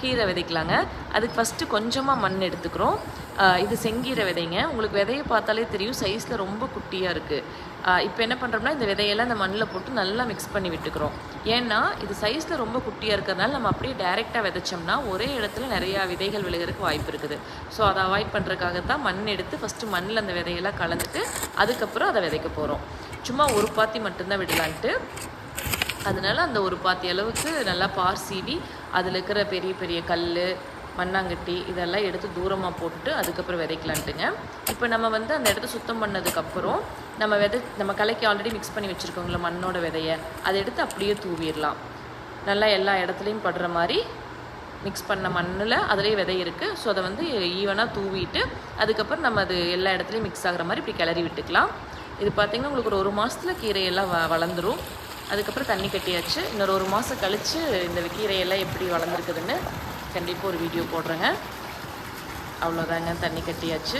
கீரை விதைக்கலாங்க. அதுக்கு ஃபஸ்ட்டு கொஞ்சமாக மண் எடுத்துக்கிறோம். இது செங்கீரை விதைங்க. உங்களுக்கு விதையை பார்த்தாலே தெரியும். சைஸில் ரொம்ப குட்டியாக இருக்குது இப்போ என்ன பண்ணுறோம்னா இந்த விதையெல்லாம் இந்த மண்ணில் போட்டு நல்லா மிக்ஸ் பண்ணி விட்டுக்கிறோம். ஏன்னா இது சைஸில் ரொம்ப குட்டியாக இருக்கிறதுனால நம்ம அப்படியே டைரெக்டாக விதைச்சோம்னா ஒரே இடத்துல நிறையா விதைகள் விழுகிறதுக்கு வாய்ப்பு இருக்குது. ஸோ அதை அவாய்ட் பண்ணுறதுக்காக தான் மண் எடுத்து ஃபஸ்ட்டு மண்ணில் அந்த விதையெல்லாம் கலந்துட்டு அதுக்கப்புறம் அதை விதைக்க போகிறோம் சும்மா ஒரு பாத்தி மட்டும்தான் விடலான்ட்டு. அதனால அந்த ஒரு பாத்தி அளவுக்கு நல்லா பார் சீவி அதில் இருக்கிற பெரிய பெரிய கல் மண்ணாங்கட்டி இதெல்லாம் எடுத்து தூரமாக போட்டுட்டு அதுக்கப்புறம் விதைக்கலான்ட்டுங்க. இப்போ நம்ம வந்து அந்த இடத்த சுத்தம் பண்ணதுக்கப்புறம் நம்ம விதை நம்ம கலைக்கு ஆல்ரெடி மிக்ஸ் பண்ணி வச்சுருக்கோங்களா மண்ணோட விதையை அதை எடுத்து அப்படியே தூவிடலாம். நல்லா எல்லா இடத்துலையும் படுற மாதிரி மிக்ஸ் பண்ண மண்ணில் அதுலேயே விதை இருக்குது ஸோ அதை வந்து ஈவனாக தூவிட்டு அதுக்கப்புறம் நம்ம அது எல்லா இடத்துலையும் மிக்ஸ் ஆகிற மாதிரி இப்படி கிளறி விட்டுக்கலாம். இது பார்த்திங்கன்னா உங்களுக்கு ஒரு ஒரு மாதத்தில் கீரையெல்லாம் வ வளர்ந்துரும். அதுக்கப்புறம் தண்ணி கட்டியாச்சு. இன்னொரு ஒரு மாதம் கழித்து இந்த கீரையெல்லாம் எப்படி வளர்ந்துருக்குதுன்னு கண்டிப்பாக ஒரு வீடியோ போடுறேங்க. அவ்வளோதாங்க தண்ணி கட்டியாச்சு.